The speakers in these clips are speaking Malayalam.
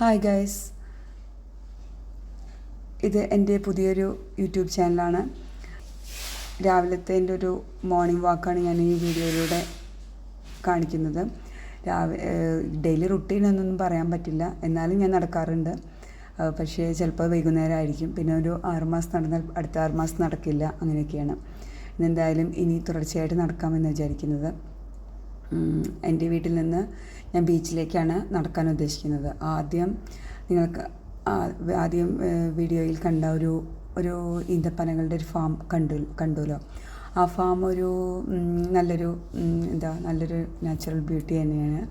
ഹായ് ഗൈസ് ഇത് എന്റെ പുതിയൊരു യൂട്യൂബ് ചാനലാണ്. രാവിലത്തെ എന്റെ ഒരു മോർണിംഗ് വാക്കാണ് ഞാൻ ഈ വീഡിയോയിലൂടെ കാണിക്കുന്നത്. രാവിലെ ഡെയിലി റുട്ടീൻ എന്നൊന്നും പറയാൻ പറ്റില്ല. എന്നാലും ഞാൻ നടക്കാറുണ്ട്. പക്ഷേ ചിലപ്പോൾ വൈകുന്നേരം ആയിരിക്കും പിന്നെ ഒരു ആറുമാസം നടന്നാൽ അടുത്ത ആറുമാസം നടക്കില്ല. അങ്ങനെയൊക്കെയാണ്. എന്തായാലും ഇനി തുടർച്ചയായിട്ട് നടക്കാമെന്ന് വിചാരിക്കുന്നത്. എന്റെ വീട്ടിൽ നിന്ന് ഞാൻ ബീച്ചിലേക്കാണ് നടക്കാൻ ഉദ്ദേശിക്കുന്നത്. ആദ്യം നിങ്ങൾക്ക് ആദ്യം വീഡിയോയിൽ കണ്ട ഒരു ഒരു ഈന്തപ്പനകളുടെ ഒരു ഫാം കണ്ടു കണ്ടുല്ലോ. ആ ഫാം ഒരു നല്ലൊരു എന്താ നല്ലൊരു നാച്ചുറൽ ബ്യൂട്ടി തന്നെയാണ്.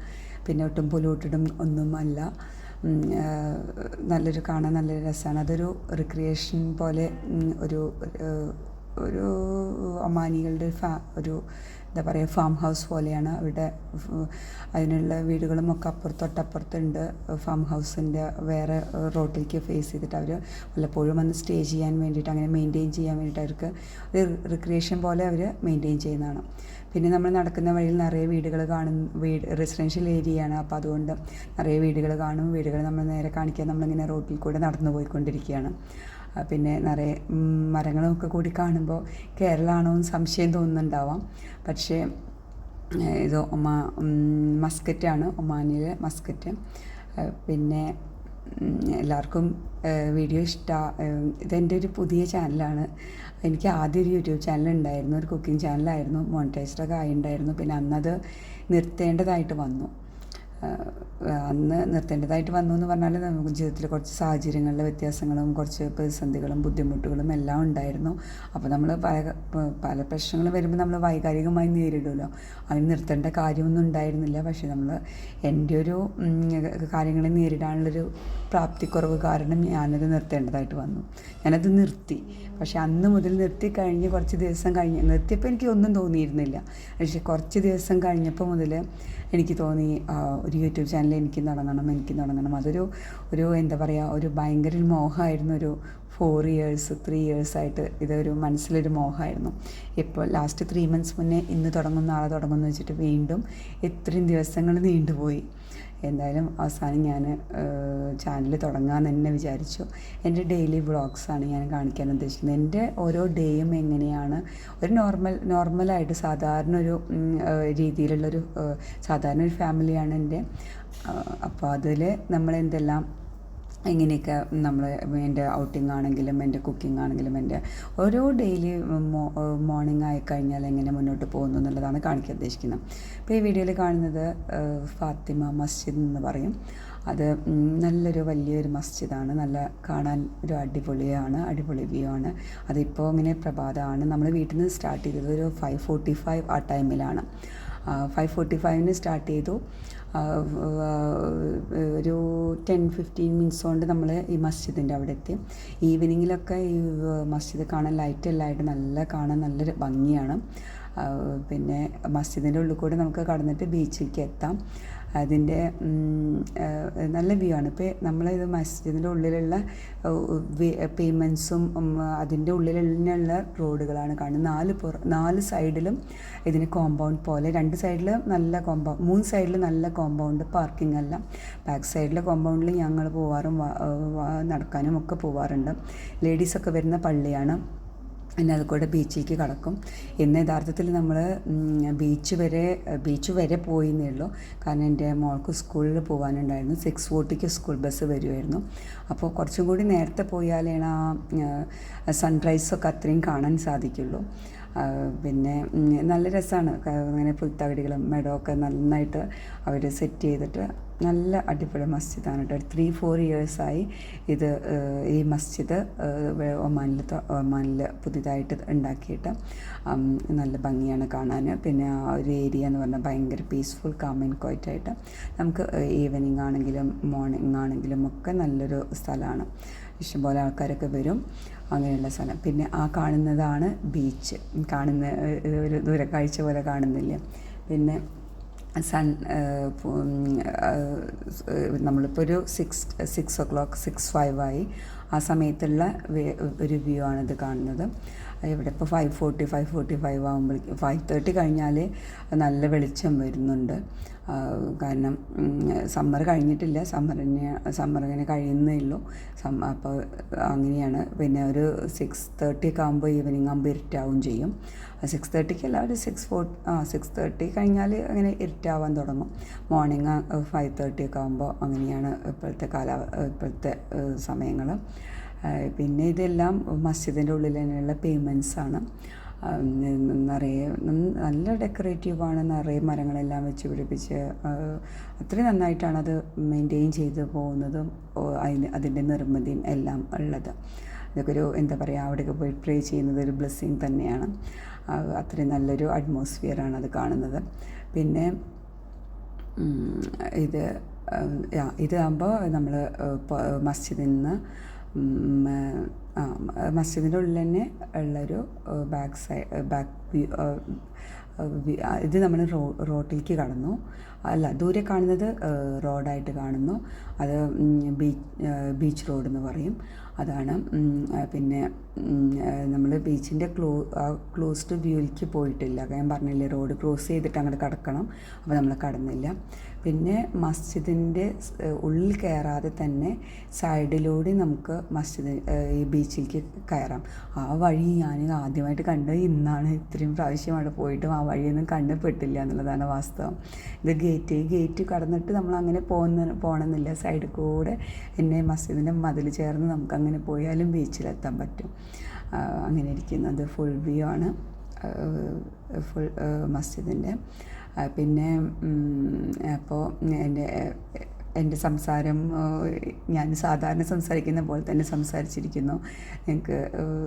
പിന്നെ ഒട്ടും പൊലൂട്ടിടും ഒന്നും അല്ല. നല്ലൊരു കാണാൻ നല്ലൊരു രസമാണ്. അതൊരു റിക്രിയേഷൻ പോലെ ഒരു ഒരു ഒമാനികളുടെ ഫാ ഒരു എന്താ പറയുക ഫാം ഹൗസ് പോലെയാണ് അവിടെ അതിനുള്ള വീടുകളും ഒക്കെ അപ്പുറത്ത് തൊട്ടപ്പുറത്തുണ്ട് ഫാം ഹൗസിന്റെ വേറെ റോട്ടിലേക്ക് ഫേസ് ചെയ്തിട്ട് അവർ വല്ലപ്പോഴും വന്ന് സ്റ്റേ ചെയ്യാൻ വേണ്ടിയിട്ട് അങ്ങനെ മെയിന്റെയിൻ ചെയ്യാൻ വേണ്ടിയിട്ട് അവർക്ക് ഒരു റിക്രിയേഷൻ പോലെ അവർ മെയിന്റെയിൻ ചെയ്യുന്നതാണ്. പിന്നെ നമ്മൾ നടക്കുന്ന വഴിയിൽ നിറയെ വീടുകൾ കാണും വീട് റെസിഡൻഷ്യൽ ഏരിയയാണ് അപ്പോൾ അതുകൊണ്ട് നിറയെ വീടുകൾ കാണും വീടുകൾ നമ്മൾ നേരെ കാണിക്കാൻ നമ്മളിങ്ങനെ റോട്ടിൽ കൂടെ നടന്നു പോയിക്കൊണ്ടിരിക്കുകയാണ് പിന്നെ നിറയെ മരങ്ങളൊക്കെ കൂടി കാണുമ്പോൾ കേരളമാണോ എന്ന് സംശയം തോന്നുന്നുണ്ടാവാം. പക്ഷേ ഇത് ഒമാ മസ്കറ്റാണ് ഒമാനിലെ മസ്കറ്റ്. പിന്നെ എല്ലാവർക്കും വീഡിയോ ഇഷ്ടമാണ് ഇതെന്റെ ഒരു പുതിയ ചാനലാണ്. എനിക്ക് ആദ്യം ഒരു യൂട്യൂബ് ചാനൽ ഉണ്ടായിരുന്നു ഒരു കുക്കിംഗ് ചാനലായിരുന്നു മോണിറ്റൈസ്ഡൊക്കെ ഉണ്ടായിരുന്നു പിന്നെ അന്നത് നിർത്തേണ്ടതായിട്ട് വന്നു. അന്ന് നിർത്തേണ്ടതായിട്ട് വന്നു എന്ന് പറഞ്ഞാൽ നമുക്ക് ജീവിതത്തിൽ കുറച്ച് സാഹചര്യങ്ങളിലെ വ്യത്യാസങ്ങളും കുറച്ച് പ്രതിസന്ധികളും ബുദ്ധിമുട്ടുകളും എല്ലാം ഉണ്ടായിരുന്നു. അപ്പോൾ നമ്മൾ പല പല പ്രശ്നങ്ങൾ വരുമ്പോൾ നമ്മൾ വൈകാരികമായി നേരിടുമല്ലോ അതിന് നിർത്തേണ്ട കാര്യമൊന്നും ഉണ്ടായിരുന്നില്ല. പക്ഷേ നമ്മൾ എന്റെ ഒരു കാര്യങ്ങളെ നേരിടാനുള്ളൊരു പ്രാപ്തിക്കുറവ് കാരണം ഞാനത് നിർത്തേണ്ടതായിട്ട് വന്നു. ഞാനത് നിർത്തി. പക്ഷെ അന്ന് മുതൽ നിർത്തി കഴിഞ്ഞ് കുറച്ച് ദിവസം കഴിഞ്ഞ് നിർത്തിയപ്പോൾ എനിക്ക് ഒന്നും തോന്നിയിരുന്നില്ല. പക്ഷേ കുറച്ച് ദിവസം കഴിഞ്ഞപ്പോൾ മുതൽ എനിക്ക് തോന്നി ഒരു യൂട്യൂബ് ചാനൽ എനിക്ക് തുടങ്ങണം എനിക്ക് തുടങ്ങണം. അതൊരു ഒരു എന്താ പറയുക ഒരു ഭയങ്കര മോഹമായിരുന്നു. ഒരു ഫോർ ഇയേഴ്സ് ത്രീ ഇയേഴ്സായിട്ട് ഇതൊരു മനസ്സിലൊരു മോഹമായിരുന്നു. ഇപ്പോൾ ലാസ്റ്റ് ത്രീ മന്ത്സ് മുന്നേ ഇന്ന് തുടങ്ങും നാളെ തുടങ്ങുമെന്ന് വെച്ചിട്ട് വീണ്ടും ഇത്രയും ദിവസങ്ങൾ നീണ്ടുപോയി. എന്തായാലും അവസാനം ഞാൻ ചാനൽ തുടങ്ങാൻ തന്നെ വിചാരിച്ചു. എന്റെ ഡെയിലി വ്ളോഗ്സാണ് ഞാൻ കാണിക്കാൻ ഉദ്ദേശിക്കുന്നത്. എന്റെ ഓരോ ഡേയും എങ്ങനെയാണ്? ഒരു നോർമൽ നോർമലായിട്ട് സാധാരണ ഒരു രീതിയിലുള്ളൊരു സാധാരണ ഒരു ഫാമിലിയാണ് എന്റെ. അപ്പോൾ അതിൽ നമ്മൾ എന്തെല്ലാം ഇങ്ങനെയൊക്കെ നമ്മൾ എന്റെ ഔട്ടിംഗ് ആണെങ്കിലും എന്റെ കുക്കിംഗ് ആണെങ്കിലും എന്റെ ഓരോ ഡെയിലി മോർണിംഗ് ആയി കഴിഞ്ഞാൽ എങ്ങനെ മുന്നോട്ട് പോകുന്നു എന്നുള്ളതാണ് കാണിക്കാൻ ഉദ്ദേശിക്കുന്നത്. അപ്പോൾ ഈ വീഡിയോയിൽ കാണുന്നത് ഫാത്തിമ മസ്ജിദ് എന്ന് പറയും. അത് നല്ലൊരു വലിയൊരു മസ്ജിദാണ്. നല്ല കാണാൻ ഒരു അടിപൊളിയാണ് അടിപൊളി വ്യൂ ആണ്. അതിപ്പോൾ ഇങ്ങനെ പ്രഭാതമാണ്. നമ്മൾ വീട്ടിൽ നിന്ന് സ്റ്റാർട്ട് ചെയ്തത് ഒരു ഫൈവ് ഫോർട്ടി ഫൈവ് ആ ടൈമിലാണ്. ഫൈവ് ഫോർട്ടി ഫൈവിന് സ്റ്റാർട്ട് ചെയ്തു. ഒരു ടെൻ ഫിഫ്റ്റീൻ മിനിറ്റ്സ് കൊണ്ട് നമ്മൾ ഈ മസ്ജിദിന്റെ അവിടെ എത്തി. ഈവനിങ്ങിലൊക്കെ ഈ മസ്ജിദ് കാണാൻ ലൈറ്റ് എല്ലാം ആയിട്ട് നല്ല കാണാൻ നല്ലൊരു ഭംഗിയാണ്. പിന്നെ മസ്ജിദിന്റെ ഉള്ളിൽ കൂടെ നമുക്ക് കടന്നിട്ട് ബീച്ചിലേക്ക് എത്താം. അതിന്റെ നല്ല വ്യൂ ആണ്. ഇപ്പോൾ നമ്മളിത് മസ്ജിദിന്റെ ഉള്ളിലുള്ള പേയ്മെൻസും അതിന്റെ ഉള്ളിലുള്ള റോഡുകളാണ് കാണുന്നത്. നാല് പുറ നാല് സൈഡിലും ഇതിന് കോമ്പൗണ്ട് പോലെ രണ്ട് സൈഡിൽ നല്ല കോമ്പൗണ്ട് മൂന്ന് സൈഡിൽ നല്ല കോമ്പൗണ്ട് പാർക്കിംഗ് അല്ല. ബാക്ക് സൈഡിലെ കോമ്പൗണ്ടിൽ ഞങ്ങൾ പോവാറും നടക്കാനും ഒക്കെ പോവാറുണ്ട്. ലേഡീസൊക്കെ വരുന്ന പള്ളിയാണ്. പിന്നെ അത് കൂടെ ബീച്ചിലേക്ക് കടക്കും. ഇന്ന് യഥാർത്ഥത്തിൽ നമ്മൾ ബീച്ച് വരെ ബീച്ച് വരെ പോയി ഉള്ളൂ. കാരണം എന്റെ മോൾക്ക് സ്കൂളിൽ പോകാനുണ്ടായിരുന്നു സിക്സ് ഫോർട്ടിക്ക് സ്കൂൾ ബസ് വരുമായിരുന്നു അപ്പോൾ കുറച്ചും കൂടി നേരത്തെ പോയാലാണ് ആ സൺറൈസൊക്കെ അത്രയും കാണാൻ സാധിക്കുള്ളൂ. പിന്നെ നല്ല രസമാണ് അങ്ങനെ പുൽത്തകടികളും മെഡമൊക്കെ നന്നായിട്ട് അവർ സെറ്റ് ചെയ്തിട്ട് നല്ല അടിപൊളി മസ്ജിദാണ് കേട്ടോ. ത്രീ ഫോർ ഇയേഴ്സായി ഇത് ഈ മസ്ജിദ് ഒമാനിൽ ഒമാനിൽ പുതിയതായിട്ട് ഉണ്ടാക്കിയിട്ട് നല്ല ഭംഗിയാണ് കാണാൻ പിന്നെ ആ ഒരു ഏരിയ എന്ന് പറഞ്ഞാൽ ഭയങ്കര പീസ്ഫുൾ കാം ആൻഡ് ക്വയറ്റായിട്ട് നമുക്ക് ഈവനിങ് ആണെങ്കിലും മോർണിംഗ് ആണെങ്കിലും ഒക്കെ നല്ലൊരു സ്ഥലമാണ്. ഇഷ്ടംപോലെ ആൾക്കാരൊക്കെ വരും അങ്ങനെയുള്ള സ്ഥലം. പിന്നെ ആ കാണുന്നതാണ് ബീച്ച് കാണുന്ന ഒരു ദൂരക്കാഴ്ച പോലെ കാണുന്നില്ല? പിന്നെ സൺ നമ്മളിപ്പോൾ ഒരു six six o'clock six five ആയി ആ സമയത്തുള്ള ഒരു വ്യൂ ആണിത് കാണുന്നത്. ഇവിടെ ഇപ്പോൾ five forty five forty five ആകുമ്പോഴേക്കും ഫൈവ് തേർട്ടി കഴിഞ്ഞാൽ നല്ല വെളിച്ചം വരുന്നുണ്ട്. കാരണം സമ്മർ കഴിഞ്ഞിട്ടില്ല. സമ്മറിന് സമ്മർ ഇങ്ങനെ കഴിയുന്നേ ഉള്ളൂ. സമ്മ അപ്പോൾ അങ്ങനെയാണ്. പിന്നെ ഒരു സിക്സ് തേർട്ടി ഒക്കെ ആകുമ്പോൾ ഈവനിങ് ആകുമ്പോൾ ഇരുട്ടാവും ചെയ്യും. സിക്സ് തേർട്ടിക്കല്ല ഒരു സിക്സ് ഫോർ ആ സിക്സ് തേർട്ടി കഴിഞ്ഞാൽ അങ്ങനെ ഇരുട്ടാവാൻ തുടങ്ങും. മോർണിംഗ് ഫൈവ് തേർട്ടി ഒക്കെ ആകുമ്പോൾ അങ്ങനെയാണ് ഇപ്പോഴത്തെ കാല ഇപ്പോഴത്തെ സമയങ്ങൾ പിന്നെ ഇതെല്ലാം മസ്ജിദിന്റെ ഉള്ളിൽ തന്നെയുള്ള ആണ്. നിറയെ നല്ല ഡെക്കറേറ്റീവാണ് നിറയെ മരങ്ങളെല്ലാം വെച്ച് പിടിപ്പിച്ച് അത്രയും നന്നായിട്ടാണ് അത് മെയിന്റെയിൻ ചെയ്ത് പോകുന്നതും അതിന് അതിന്റെ നിർമ്മിതിയും എല്ലാം ഉള്ളത്. ഇതൊക്കെ ഒരു എന്താ പറയുക അവിടെയൊക്കെ പോയി പ്രേ ചെയ്യുന്നത് ഒരു ബ്ലെസ്സിങ് തന്നെയാണ്. അത്രയും നല്ലൊരു അറ്റ്മോസ്ഫിയറാണ് അത് കാണുന്നത്. പിന്നെ ഇത് ഇതാകുമ്പോൾ നമ്മൾ മസ്ജിദിൽ നിന്ന് മസ്ജിദിന്റെ ഉള്ളിൽ തന്നെ ഉള്ളൊരു ബാക്ക് സൈഡ് ബാക്ക് ഇത് നമ്മൾ റോ റോട്ടിലേക്ക് കടന്നു. അല്ല ദൂരെ കാണുന്നത് റോഡായിട്ട് കാണുന്നു. അത് ബീച്ച് ബീച്ച് റോഡ് എന്ന് പറയും. അതാണ് പിന്നെ നമ്മൾ ബീച്ചിന്റെ ക്ലോ ക്ലോസ്ഡ് വ്യൂയിലേക്ക് പോയിട്ടില്ല. ഞാൻ പറഞ്ഞില്ലേ റോഡ് ക്രോസ് ചെയ്തിട്ട് അങ്ങോട്ട് കടക്കണം. അപ്പോൾ നമ്മൾ കടന്നില്ല. പിന്നെ മസ്ജിദിന്റെ ഉള്ളിൽ കയറാതെ തന്നെ സൈഡിലൂടെ നമുക്ക് മസ്ജിദ് ഈ ബീച്ചിലേക്ക് കയറാം. ആ വഴി ഞാൻ ആദ്യമായിട്ട് കണ്ടത് ഇന്നാണ്. ഇത്രയും പ്രാവശ്യം അവിടെ പോയിട്ടും ആ വഴിയൊന്നും കണ്ടുപെട്ടില്ല എന്നുള്ളതാണ് വാസ്തവം. ഇത് ഗേറ്റ് ഗേറ്റ് കടന്നിട്ട് നമ്മൾ അങ്ങനെ പോകുന്ന പോകണമെന്നില്ല സൈഡിൽ കൂടെ എന്നെ മസ്ജിദിന്റെ മതിൽ ചേർന്ന് നമുക്ക് അങ്ങനെ പോയാലും ബീച്ചിലെത്താൻ പറ്റും. അങ്ങനെ ഇരിക്കുന്നത്. ഫുൾ വ്യൂ ആണ്. ഫുൾ മസ്ജിദിന്റെ. പിന്നെ അപ്പോൾ എന്റെ എന്റെ സംസാരം ഞാൻ സാധാരണ സംസാരിക്കുന്ന പോലെ തന്നെ സംസാരിച്ചിരിക്കുന്നു. നിങ്ങൾക്ക്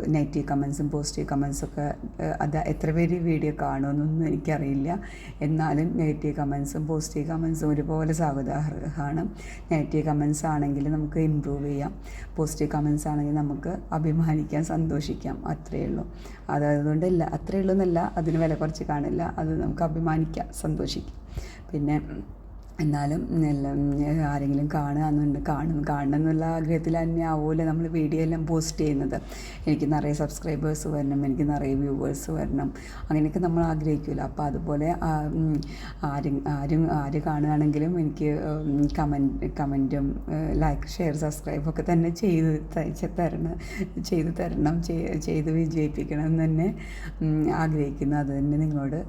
നെഗറ്റീവ് കമൻസും പോസിറ്റീവ് കമൻസും ഒക്കെ ആ, അത് എത്ര പേര് വീഡിയോ കാണുമെന്നൊന്നും എനിക്കറിയില്ല. എന്നാലും നെഗറ്റീവ് കമൻസും പോസിറ്റീവ് കമൻസും ഒരുപോലെ സ്വാഗതാർഹമാണ് നെഗറ്റീവ് കമൻസ് ആണെങ്കിൽ നമുക്ക് ഇമ്പ്രൂവ് ചെയ്യാം. പോസിറ്റീവ് കമൻസ് ആണെങ്കിൽ നമുക്ക് അഭിമാനിക്കാം സന്തോഷിക്കാം. അത്രയേ ഉള്ളൂ. അത് അതുകൊണ്ട് ഇല്ല അത്രയേ ഉള്ളൂ എന്നല്ല അതിന് വില കുറച്ച് കാണില്ല. അത് നമുക്ക് അഭിമാനിക്കാം സന്തോഷിക്കാം. പിന്നെ എന്നാലും എല്ലാം ആരെങ്കിലും കാണുക എന്നുണ്ട് കാണും. കാണണം എന്നുള്ള ആഗ്രഹത്തിൽ തന്നെ ആവുമല്ലോ നമ്മൾ വീഡിയോ എല്ലാം പോസ്റ്റ് ചെയ്യുന്നത്. എനിക്ക് നിറയെ സബ്സ്ക്രൈബേഴ്സ് വരണം എനിക്ക് നിറയെ വ്യൂവേഴ്സ് വരണം. അങ്ങനെയൊക്കെ നമ്മൾ ആഗ്രഹിക്കുമല്ലോ അപ്പോൾ അതുപോലെ ആരും ആരും ആര് കാണുകയാണെങ്കിലും എനിക്ക് കമന്റ് കമന്റും ലൈക്ക് ഷെയർ സബ്സ്ക്രൈബ് ഒക്കെ തന്നെ ചെയ്ത് തരണം ചെയ്ത് തരണം ചെയ്- ചെയ്ത് വിജയിപ്പിക്കണം എന്ന് തന്നെ ആഗ്രഹിക്കുന്നു. അത് തന്നെ നിങ്ങളോട്